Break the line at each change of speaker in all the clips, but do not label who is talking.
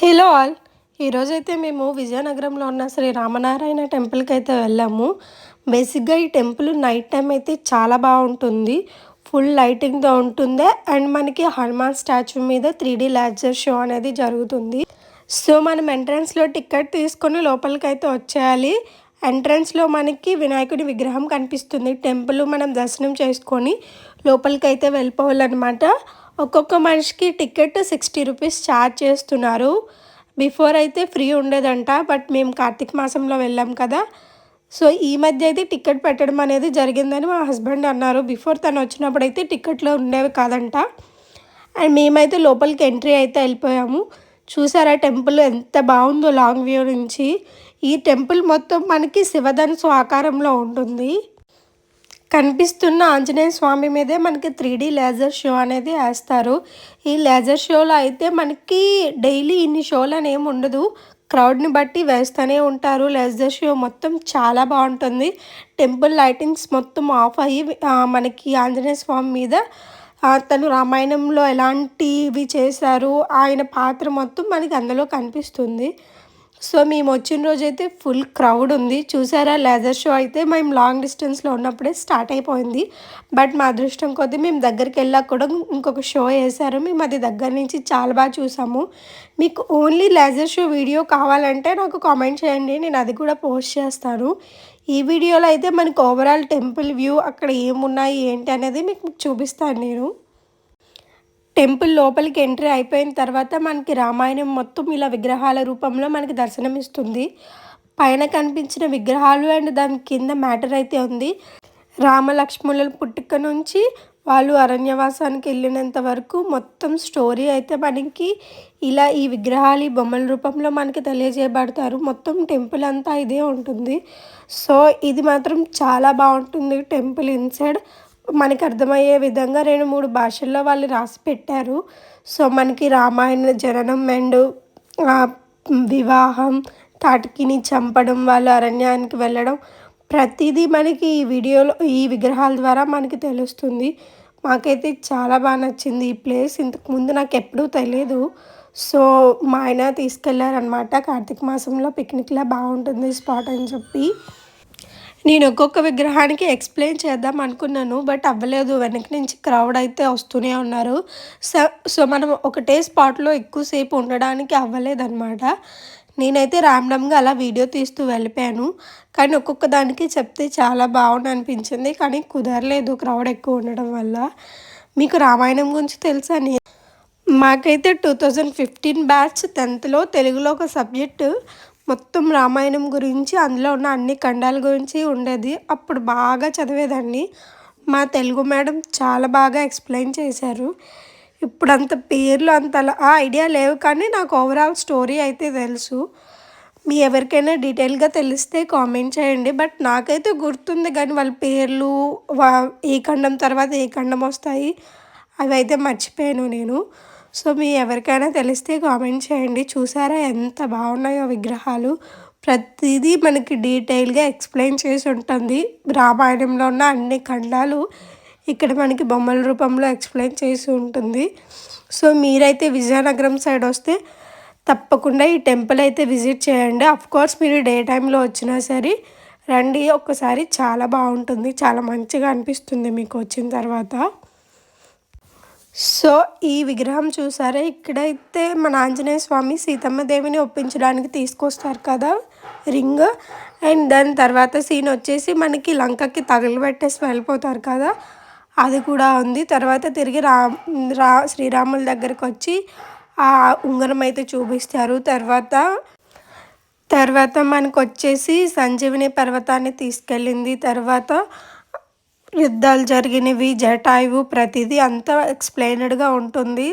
Hello all. ఈరోజైతే మేము విజయనగరంలో ఉన్న శ్రీ రామనారాయణ టెంపుల్కి అయితే వెళ్ళాము. బేసిక్గా ఈ టెంపుల్ నైట్ టైం అయితే చాలా బాగుంటుంది. ఫుల్ లైటింగ్తో ఉంటుంది. అండ్ మనకి హనుమాన్ స్టాచ్యూ మీద త్రీ డీ లాజర్ షో అనేది జరుగుతుంది. సో మనం ఎంట్రన్స్లో టికెట్ తీసుకొని లోపలికి అయితే వచ్చేయాలి. ఎంట్రన్స్లో మనకి వినాయకుడి విగ్రహం కనిపిస్తుంది. టెంపుల్ మనం దర్శనం చేసుకొని లోపలికి అయితే వెళ్ళిపోవాలన్నమాట. ఒక్కొక్క మనిషికి టికెట్ సిక్స్టీ రూపీస్ ఛార్జ్ చేస్తున్నారు. బిఫోర్ అయితే ఫ్రీ ఉండేదంట బట్ మేము కార్తీక మాసంలో వెళ్ళాం కదా. సో ఈ మధ్య అయితే టికెట్ పెట్టడం అనేది జరిగిందని మా హస్బెండ్ అన్నారు. బిఫోర్ తను వచ్చినప్పుడు అయితే టికెట్లో ఉండేవి కాదంట. అండ్ మేమైతే లోపలికి ఎంట్రీ అయితే వెళ్ళిపోయాము. చూసారా టెంపుల్ ఎంత బాగుందో లాంగ్ వ్యూ నుంచి. ఈ టెంపుల్ మొత్తం మనకి శివధనుసు ఆకారంలో ఉంటుంది. కనిపిస్తున్న ఆంజనేయ స్వామి మీదే మనకి త్రీ డీ లేజర్ షో అనేది వేస్తారు. ఈ లేజర్ షోలో అయితే మనకి డైలీ ఇన్ని షోలు అని ఏమి ఉండదు. క్రౌడ్ని బట్టి వేస్తూనే ఉంటారు. లేజర్ షో మొత్తం చాలా బాగుంటుంది. టెంపుల్ లైటింగ్స్ మొత్తం ఆఫ్ అయ్యి మనకి ఆంజనేయ స్వామి మీద తను రామాయణంలో ఎలాంటివి చేశారు ఆయన పాత్ర మొత్తం మనకి అందులో కనిపిస్తుంది. సో మేము వచ్చిన రోజు అయితే ఫుల్ క్రౌడ్ ఉంది. చూసారా? లేజర్ షో అయితే మేము లాంగ్ డిస్టెన్స్లో ఉన్నప్పుడే స్టార్ట్ అయిపోయింది. బట్ మా అదృష్టం కొద్దీ మేము దగ్గరికి వెళ్ళాక కూడా ఇంకొక షో వేశారు. మేము అది దగ్గర నుంచి చాలా బాగా చూసాము. మీకు ఓన్లీ లేజర్ షో వీడియో కావాలంటే నాకు కామెంట్ చేయండి. నేను అది కూడా పోస్ట్ చేస్తాను. ఈ వీడియోలో అయితే మనకు ఓవరాల్ టెంపుల్ వ్యూ అక్కడ ఏమున్నాయి ఏంటి అనేది మీకు చూపిస్తాను నేను. టెంపుల్ లోపలికి ఎంట్రీ అయిపోయిన తర్వాత మనకి రామాయణం మొత్తం ఇలా విగ్రహాల రూపంలో మనకి దర్శనమిస్తుంది. పైన కనిపించిన విగ్రహాలు అండ్ దాని కింద మ్యాటర్ అయితే ఉంది. రామలక్ష్మణుల పుట్టుక నుంచి వాళ్ళు అరణ్యవాసానికి వెళ్ళినంత వరకు మొత్తం స్టోరీ అయితే మనకి ఇలా ఈ విగ్రహాలు ఈ బొమ్మల రూపంలో మనకి తెలియజేయబడతారు. మొత్తం టెంపుల్ అంతా ఇదే ఉంటుంది. సో ఇది మాత్రం చాలా బాగుంటుంది టెంపుల్ ఇన్సైడ్. మనకి అర్థమయ్యే విధంగా రెండు మూడు భాషల్లో వాళ్ళు రాసి పెట్టారు. సో మనకి రామాయణ జననం అండ్ వివాహం తాటికిని చంపడం వాళ్ళు అరణ్యానికి వెళ్ళడం ప్రతిదీ మనకి ఈ వీడియోలో ఈ విగ్రహాల ద్వారా మనకి తెలుస్తుంది. మాకైతే చాలా బాగా నచ్చింది ఈ ప్లేస్. ఇంతకుముందు నాకు ఎప్పుడూ తెలియదు సో మా ఆయన తీసుకెళ్ళారనమాట కార్తీక మాసంలో పిక్నిక్లా బాగుంటుంది స్పాట్ అని చెప్పి. నేను ఒక్కొక్క విగ్రహానికి ఎక్స్ప్లెయిన్ చేద్దాం అనుకున్నాను బట్ అవ్వలేదు. వెనక నుంచి క్రౌడ్ అయితే వస్తూనే ఉన్నారు. సో సో మనం ఒకటే స్పాట్లో ఎక్కువసేపు ఉండడానికి అవ్వలేదన్నమాట. నేనైతే ర్యాండమ్గా అలా వీడియో తీస్తూ వెళ్ళిపోయాను. కానీ ఒక్కొక్క దానికి చెప్తే చాలా బాగుంది అనిపించింది కానీ కుదరలేదు క్రౌడ్ ఎక్కువ ఉండడం వల్ల. మీకు రామాయణం గురించి తెలుసా మాకైతే టూ థౌజండ్ ఫిఫ్టీన్ బ్యాచ్ టెన్త్లో తెలుగులో ఒక సబ్జెక్టు మొత్తం రామాయణం గురించి అందులో ఉన్న అన్ని ఖండాల గురించి ఉండేది. అప్పుడు బాగా చదివేదాన్ని. మా తెలుగు మేడం చాలా బాగా ఎక్స్ప్లెయిన్ చేశారు. ఇప్పుడు అంత పేర్లు అంత ఆ ఐడియా లేవు కానీ నాకు ఓవరాల్ స్టోరీ అయితే తెలుసు. మీ ఎవరికైనా డీటెయిల్గా తెలిస్తే కామెంట్ చేయండి. బట్ నాకైతే గుర్తుంది కానీ వాళ్ళ పేర్లు ఏ ఖండం తర్వాత ఏ ఖండం వస్తాయి అవి అయితే మర్చిపోయాను నేను. సో మీ ఎవరికైనా తెలిస్తే కామెంట్ చేయండి. చూసారా ఎంత బాగున్నాయో విగ్రహాలు. ప్రతిదీ మనకి డీటెయిల్గా ఎక్స్ప్లెయిన్ చేసి ఉంటుంది. రామాయణంలో ఉన్న అన్ని ఖండాలు ఇక్కడ మనకి బొమ్మల రూపంలో ఎక్స్ప్లెయిన్ చేసి ఉంటుంది. సో మీరైతే విజయనగరం సైడ్ వస్తే తప్పకుండా ఈ టెంపుల్ అయితే విజిట్ చేయండి. కోర్స్ మీరు డే టైంలో వచ్చినా సరే రండి. ఒక్కసారి చాలా బాగుంటుంది. చాలా మంచిగా అనిపిస్తుంది మీకు వచ్చిన తర్వాత. సో ఈ విగ్రహం చూసారా? ఇక్కడైతే మన ఆంజనేయ స్వామి సీతమ్మ దేవిని ఒప్పించడానికి తీసుకొస్తారు కదా రింగ్. అండ్ దాని తర్వాత సీన్ వచ్చేసి మనకి లంకకి తగలబెట్టేసి వెళ్ళిపోతారు కదా అది కూడా ఉంది. తర్వాత తిరిగి రా రా శ్రీరాముల దగ్గరికి వచ్చి ఆ ఉంగరం అయితే చూపిస్తారు. తర్వాత తర్వాత మనకు వచ్చేసి సంజీవిని పర్వతాన్ని తీసుకెళ్ళింది. తర్వాత యుద్ధాలు జరిగినవి జటాయువు ప్రతిదీ అంతా ఎక్స్ప్లెయినడ్గా ఉంటుంది.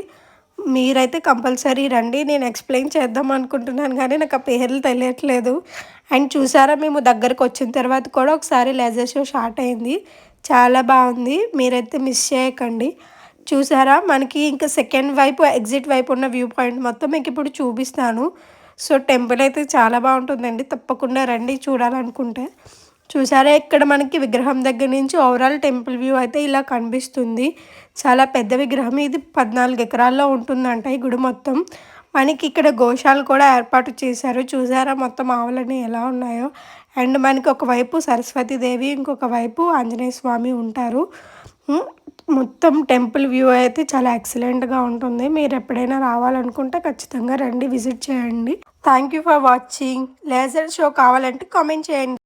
మీరైతే కంపల్సరీ రండి నేను ఎక్స్ప్లెయిన్ చేద్దాం అనుకుంటున్నాను కానీ నాకు ఆ పేర్లు తెలియట్లేదు. అండ్ చూసారా మేము దగ్గరకు వచ్చిన తర్వాత కూడా ఒకసారి లెజర్ షో స్టార్ట్ అయింది. చాలా బాగుంది మీరైతే మిస్ చేయకండి. చూసారా మనకి ఇంకా సెకండ్ వైపు ఎగ్జిట్ వైపు ఉన్న వ్యూ పాయింట్ మొత్తం మీకు ఇప్పుడు చూపిస్తాను. సో టెంపుల్ అయితే చాలా బాగుంటుందండి తప్పకుండా రండి చూడాలనుకుంటే. చూసారా? ఇక్కడ మనకి విగ్రహం దగ్గర నుంచి ఓవరాల్ టెంపుల్ వ్యూ అయితే ఇలా కనిపిస్తుంది. చాలా పెద్ద విగ్రహం. ఇది పద్నాలుగు ఎకరాల్లో ఉంటుందంట ఈ గుడి మొత్తం. మనకి ఇక్కడ గోశాలు కూడా ఏర్పాటు చేశారు. చూసారా మొత్తం ఆవులని ఎలా ఉన్నాయో. అండ్ మనకి ఒకవైపు సరస్వతీదేవి ఇంకొక వైపు ఆంజనేయ స్వామి ఉంటారు. మొత్తం టెంపుల్ వ్యూ అయితే చాలా ఎక్సలెంట్గా ఉంటుంది. మీరు ఎప్పుడైనా రావాలనుకుంటే ఖచ్చితంగా రండి విజిట్ చేయండి. Thank you for watching laser show కావాలంటే కామెంట్ చేయండి.